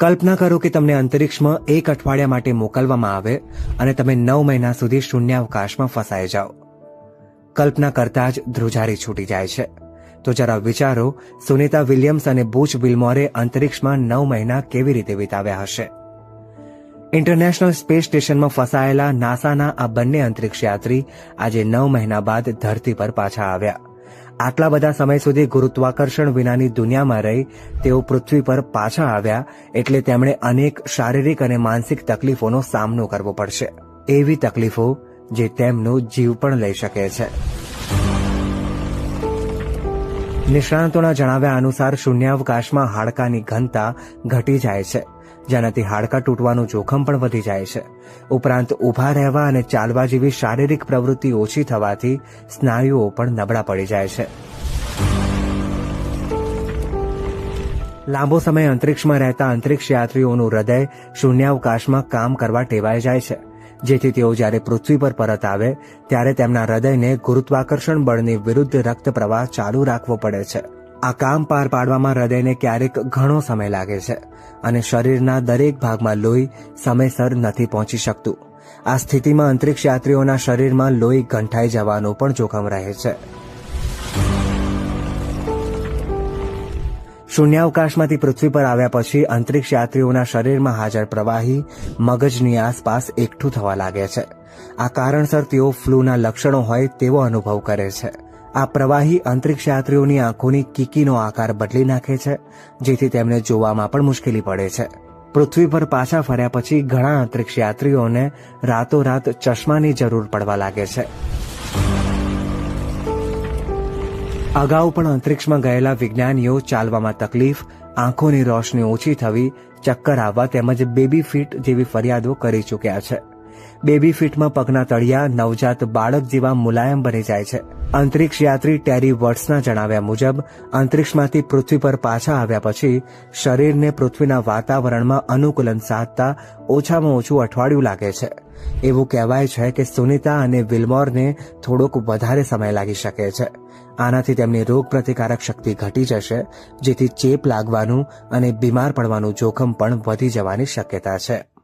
કલ્પના કરો કે તમને અંતરિક્ષમાં એક અઠવાડિયા માટે મોકલવામાં આવે અને તમે નવ મહિના સુધી શૂન્યાવકાશમાં ફસાઈ જાઓ. કલ્પના કરતા જ ધ્રુજારી છૂટી જાય છે. તો જરા વિચારો, સુનિતા વિલિયમ્સ અને બુચ વિલમોરે અંતરિક્ષમાં નવ મહિના કેવી રીતે વિતાવ્યા હશે? ઇન્ટરનેશનલ સ્પેસ સ્ટેશનમાં ફસાયેલા નાસાના આ બંને અંતરિક્ષ યાત્રી આજે નવ મહિના બાદ ધરતી પર પાછા આવ્યા. આટલા બધા સમય સુધી ગુરુત્વાકર્ષણ વિનાની દુનિયામાં રહી તેઓ પૃથ્વી પર પાછા આવ્યા એટલે તેમણે અનેક શારીરિક અને માનસિક તકલીફોનો સામનો કરવો પડશે. એવી તકલીફો જે તેમનો જીવ પણ લઈ શકે છે. નિષ્ણાંતોના જણાવ્યા અનુસાર શૂન્યાવકાશમાં હાડકાની ઘનતા ઘટી જાય છે. જેનાથી હાડકા તૂટવાનું જોખમ પણ વધી જાય છે. ઉપરાંત ઊભા રહેવા અને ચાલવા જેવી શારીરિક પ્રવૃત્તિ ઓછી થવાથી સ્નાયુઓ પણ નબળા પડી જાય છે. લાંબો સમય અંતરિક્ષમાં રહેતા અંતરિક્ષ યાત્રીઓનું હૃદય શૂન્યાવકાશમાં કામ કરવા ટેવાઈ જાય છે. જેથી તેઓ જ્યારે પૃથ્વી પર પરત આવે, ત્યારે તેમના હૃદયને ગુરુત્વાકર્ષણ બળની વિરુદ્ધ રક્ત પ્રવાહ ચાલુ રાખવો પડે છે. આ કામ પાર પાડવામાં હૃદયને ક્યારેક ઘણો સમય લાગે છે અને શરીરના દરેક ભાગમાં લોહી સમયસર નથી પહોંચી શકતું. આ સ્થિતિમાં અંતરિક્ષ યાત્રીઓના શરીરમાં લોહી ગંઠાઈ જવાનું પણ જોખમ રહે છે. શૂન્યાવકાશમાંથી પૃથ્વી પર આવ્યા પછી અંતરિક્ષ યાત્રીઓના શરીરમાં હાજર પ્રવાહી મગજની આસપાસ એકઠું થવા લાગે છે. આ કારણસર તેઓ ફ્લૂના લક્ષણો હોય તેવો અનુભવ કરે છે. આ પ્રવાહી અંતરિક્ષ યાત્રીઓની આંખોની કીકીનો આકાર બદલી નાખે છે, જેથી તેમને જોવામાં પણ મુશ્કેલી પડે છે. પૃથ્વી પર પાછા ફર્યા પછી ઘણા અંતરિક્ષ યાત્રીઓને રાતોરાત ચશ્માની જરૂર પડવા લાગે છે. અગાઉ પણ અંતરિક્ષમાં ગયેલા વિજ્ઞાનીઓ ચાલવામાં તકલીફ, આંખોની રોશની ઓછી થવી, ચક્કર આવવા તેમજ બેબી ફીટ જેવી ફરિયાદો કરી ચૂક્યા છે. બેબી ફીટમાં પગના તળિયા, નવજાત બાળક જેવા મુલાયમ બની જાય છે. અંતરિક્ષ યાત્રી ટેરી વર્ટ્સના જણાવ્યા મુજબ, અંતરિક્ષમાંથી પૃથ્વી પર પાછા આવ્યા પછી શરીરને પૃથ્વીના વાતાવરણમાં અનુકૂલન સાધતા ઓછામાં ઓછું અઠવાડિયું લાગે છે. એવું કહેવાય છે કે સુનિતા અને વિલમોરને થોડોક વધારે સમય લાગી શકે છે. આનાથી તેમની રોગ પ્રતિકારક શક્તિ ઘટી જશે, જેથી ચેપ લાગવાનું અને બીમાર પડવાનું જોખમ પણ વધી જવાની શક્યતા છે.